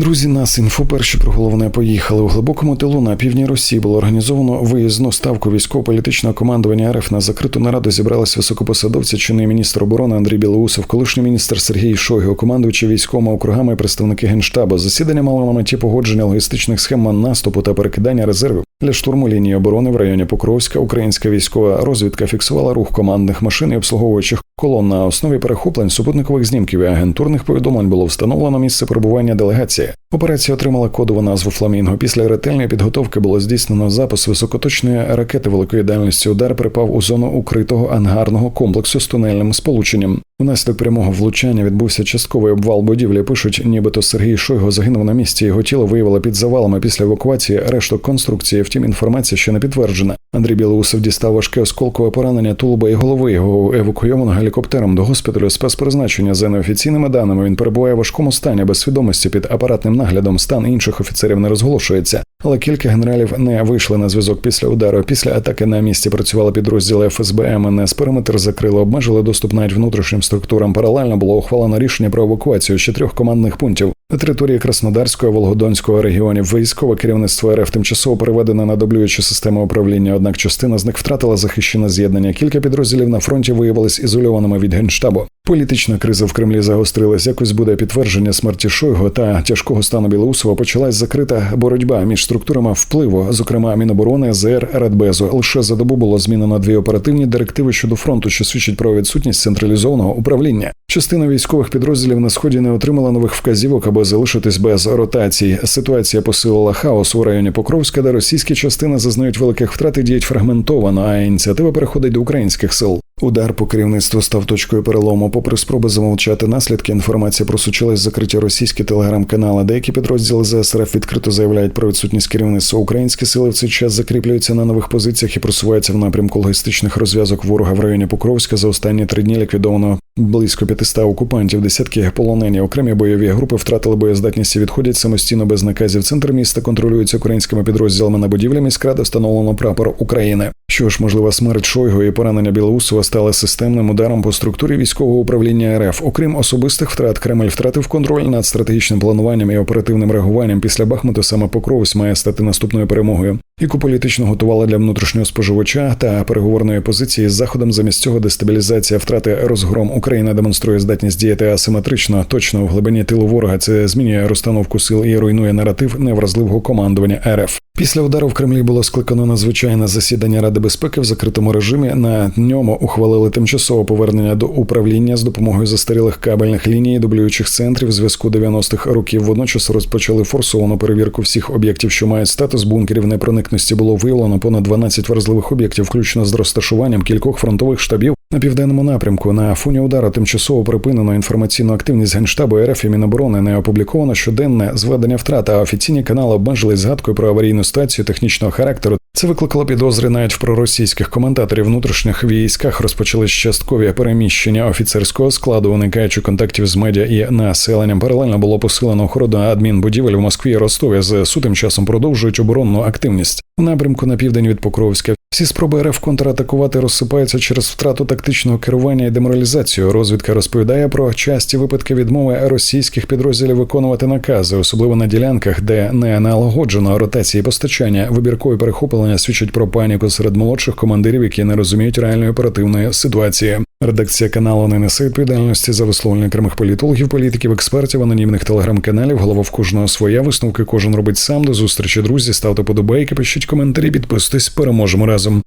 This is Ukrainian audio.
Друзі, нас інфо перші про головне поїхали у глибокому тилу на півдні Росії. Було організовано виїзну ставку військово-політичного командування РФ на закриту нараду. Зібрались високопосадовці, чинний міністр оборони Андрій Білоусов, колишній міністр Сергій Шойгу, командуючи військовими округами представники генштабу. Засідання мало на меті погодження логістичних схем наступу та перекидання резервів для штурму лінії оборони в районі Покровська. Українська військова розвідка фіксувала рух командних машин і обслуговуючих колон на основі перехоплень супутникових знімків і агентурних повідомлень було встановлено місце перебування делегації. Операція отримала кодову назву Фламінго. Після ретельної підготовки було здійснено запуск високоточної ракети великої дальності. Удар припав у зону укритого ангарного комплексу з тунельним сполученням. Внаслідок прямого влучання відбувся частковий обвал будівлі. Пишуть, нібито Сергій Шойго загинув на місці. Його тіло виявили під завалами після евакуації решток конструкції. Втім, інформація ще не підтверджена. Андрій Білоусов дістав важке осколкове поранення тулуба і голови. Його евакуйовано гелікоптером до госпіталю спецпризначення. За неофіційними даними він перебуває в важкому стані без свідомості під апаратним наглядом. Стан інших офіцерів не розголошується. Але кілька генералів не вийшли на зв'язок після удару. Після атаки на місці працювали підрозділи ФСБ МНС. Периметр закрили, обмежили доступ навіть внутрішнім структурам. Паралельно було ухвалено рішення про евакуацію з чотирьох командних пунктів. На території Краснодарського, Волгодонського регіонів військове керівництво РФ тимчасово переведено на дублюючу систему управління. Однак частина з них втратила захищене з'єднання. Кілька підрозділів на фронті виявились ізольованими від генштабу. Політична криза в Кремлі загострилась. Якось буде підтвердження смерті Шойго та тяжкого стану Білоусова. Почалась закрита боротьба між структурами впливу, зокрема Міноборони, ЗР, Радбезу. Лише за добу було змінено дві оперативні директиви щодо фронту, що свідчить про відсутність централізованого управління. Частина військових підрозділів на сході не отримала нових вказівок, аби залишитись без ротації. Ситуація посилила хаос у районі Покровська, де російські частини зазнають великих втрат і діють фрагментовано, а ініціатива переходить до українських сил. Удар по керівництву став точкою перелому. Попри спроби замовчати наслідки, інформація просочилась закриті російські телеграм-канали. Деякі підрозділи ЗСРФ відкрито заявляють про відсутність керівництва. Українські сили в цей час закріплюються на нових позиціях і просуваються в напрямку логістичних розв'язок ворога в районі Покровська. За останні три дні ліквідовано близько 500 окупантів, десятки полонені. Окремі бойові групи втратили боєздатність і відходять самостійно без наказів. Центр міста контролюється українськими підрозділами на будівлі міськради. Встановлено прапор України. Що ж, можлива смерть Шойгу і поранення Білоусова стали системним ударом по структурі військового управління РФ. Окрім особистих втрат, Кремль втратив контроль над стратегічним плануванням і оперативним реагуванням. Після Бахмуту саме Покровськ має стати наступною перемогою, яку політично готувала для внутрішнього споживача та переговорної позиції з заходом. Замість цього дестабілізація втрати розгром Україна демонструє здатність діяти асиметрично, точно в глибині тилу ворога. Це змінює розстановку сил і руйнує наратив невразливого командування РФ. Після удару в Кремлі було скликано надзвичайне засідання Ради безпеки в закритому режимі. На ньому ухвалили тимчасове повернення до управління з допомогою застарілих кабельних ліній, дублюючих центрів зв'язку 90-х років. Водночас розпочали форсовану перевірку всіх об'єктів, що мають статус бункерів непроникності. Було виявлено понад 12 вразливих об'єктів, включно з розташуванням кількох фронтових штабів. На південному напрямку на фоні удару тимчасово припинено інформаційну активність генштабу РФ і Міноборони не опубліковано щоденне зведення втрат, а офіційні канали обмежились згадкою про аварійну стацію технічного характеру. Це викликало підозри навіть в проросійських коментаторів внутрішніх військах. Розпочались часткові переміщення офіцерського складу, уникаючи контактів з медіа і населенням. Паралельно було посилено охорону адмінбудівель в Москві і Ростові. ЗСУ тим часом продовжують оборонну активність у напрямку на південь від Покровська. Всі спроби РФ контратакувати розсипаються через втрату тактичного керування і деморалізацію. Розвідка розповідає про часті випадки відмови російських підрозділів виконувати накази, особливо на ділянках, де не налагоджено ротації постачання. Вибіркові перехоплення свідчать про паніку серед молодших командирів, які не розуміють реальної оперативної ситуації. Редакція каналу не несе відповідальності за висловлення окремих політологів, політиків, експертів, анонімних телеграм-каналів. Голова в кожного своя висновки. Кожен робить сам до зустрічі. Друзі, ставте подобайки, пишіть коментарі, підписуйтесь. Переможемо разом.